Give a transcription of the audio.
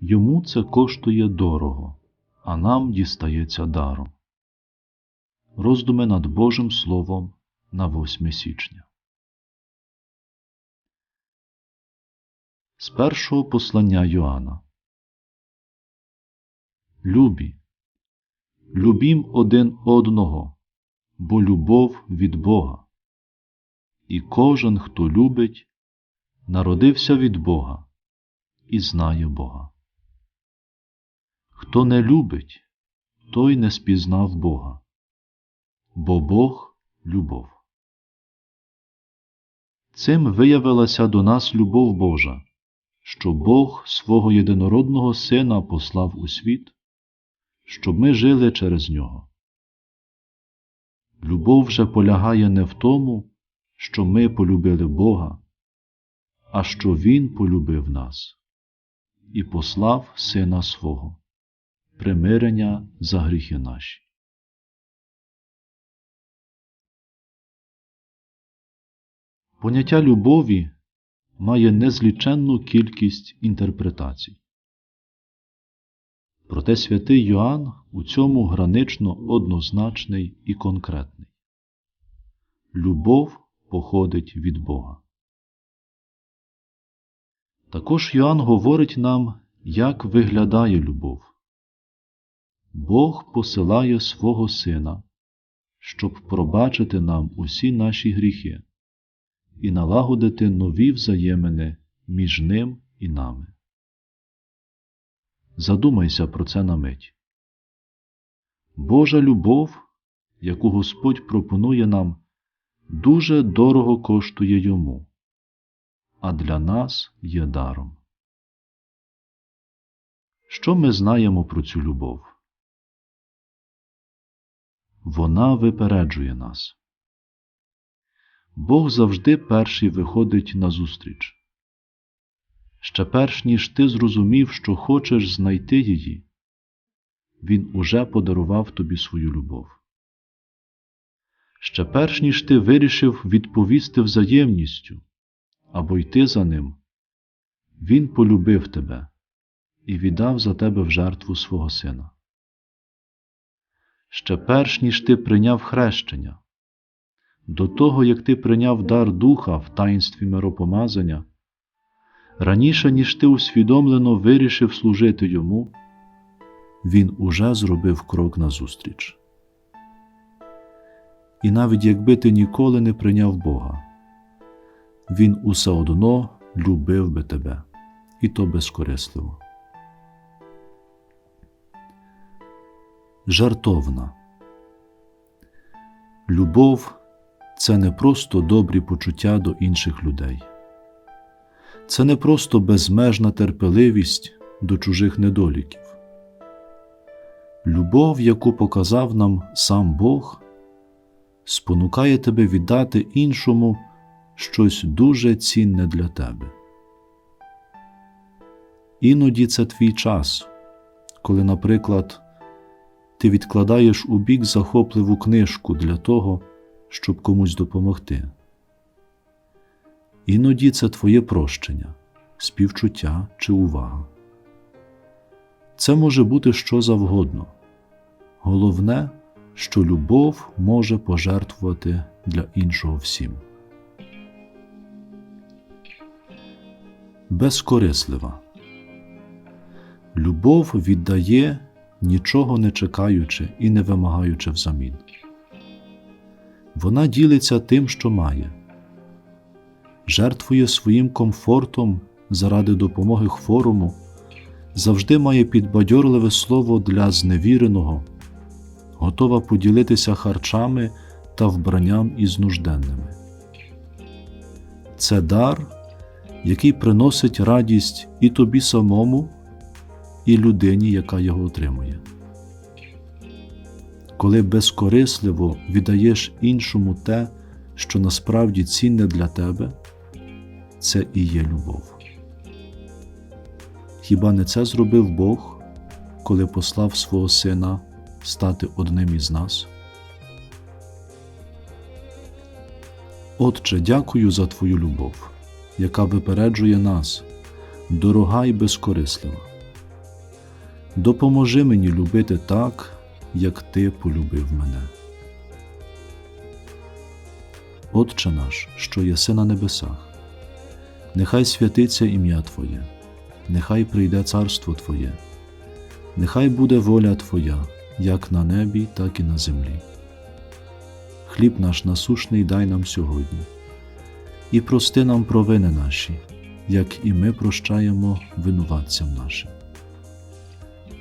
Йому це коштує дорого, а нам дістається даром. Роздуми над Божим Словом на 8 січня. З першого послання Йоанна. Любі, любім один одного, бо любов від Бога. І кожен, хто любить, народився від Бога і знає Бога. Хто не любить, той не спізнав Бога, бо Бог любов. Цим виявилася до нас любов Божа, що Бог свого єдинородного Сина послав у світ, щоб ми жили через нього. Любов же полягає не в тому, що ми полюбили Бога, а що Він полюбив нас і послав Сина свого, примирення за гріхи наші. Поняття любові має незліченну кількість інтерпретацій. Проте святий Йоанн у цьому гранично однозначний і конкретний. Любов походить від Бога. Також Йоанн говорить нам, як виглядає любов. Бог посилає свого Сина, щоб пробачити нам усі наші гріхи і налагодити нові взаємини між ним і нами. Задумайся про це на мить. Божа любов, яку Господь пропонує нам, дуже дорого коштує йому, а для нас є даром. Що ми знаємо про цю любов? Вона випереджує нас. Бог завжди перший виходить назустріч. Ще перш ніж ти зрозумів, що хочеш знайти її, Він уже подарував тобі свою любов. Ще перш ніж ти вирішив відповісти взаємністю або йти за ним, Він полюбив тебе і віддав за тебе в жертву свого сина. Ще перш ніж ти прийняв хрещення, до того, як ти прийняв дар духа в таїнстві миропомазання, раніше, ніж ти усвідомлено вирішив служити йому, він уже зробив крок назустріч. І навіть якби ти ніколи не прийняв Бога, Він усе одно любив би тебе, і то безкорисливо. Жартовна Любов це не просто добрі почуття до інших людей. Це не просто безмежна терпеливість до чужих недоліків. Любов, яку показав нам сам Бог, спонукає тебе віддати іншому щось дуже цінне для тебе. Іноді це твій час, коли, наприклад, ти відкладаєш у бік захопливу книжку для того, щоб комусь допомогти. Іноді це твоє прощення, співчуття чи увага. Це може бути що завгодно. Головне, що любов може пожертвувати для іншого всім. Безкорислива. Любов віддає, нічого не чекаючи і не вимагаючи взамін. Вона ділиться тим, що має, жертвує своїм комфортом заради допомоги хворому, завжди має підбадьорливе слово для зневіреного, готова поділитися харчами та вбранням із нужденними. Це дар, який приносить радість і тобі самому, і людині, яка його отримує коли безкорисливо віддаєш іншому те, що насправді цінне для тебе, це і є любов. Хіба не це зробив Бог, коли послав свого Сина стати одним із нас? Отче, дякую за Твою любов, яка випереджує нас, дорога й безкорислива. Допоможи мені любити так, як Ти полюбив мене. Отче наш, що єси на небесах, нехай святиться ім'я Твоє, нехай прийде царство Твоє, нехай буде воля Твоя, як на небі, так і на землі. Хліб наш насушний дай нам сьогодні, і прости нам провини наші, як і ми прощаємо винуватцям нашим.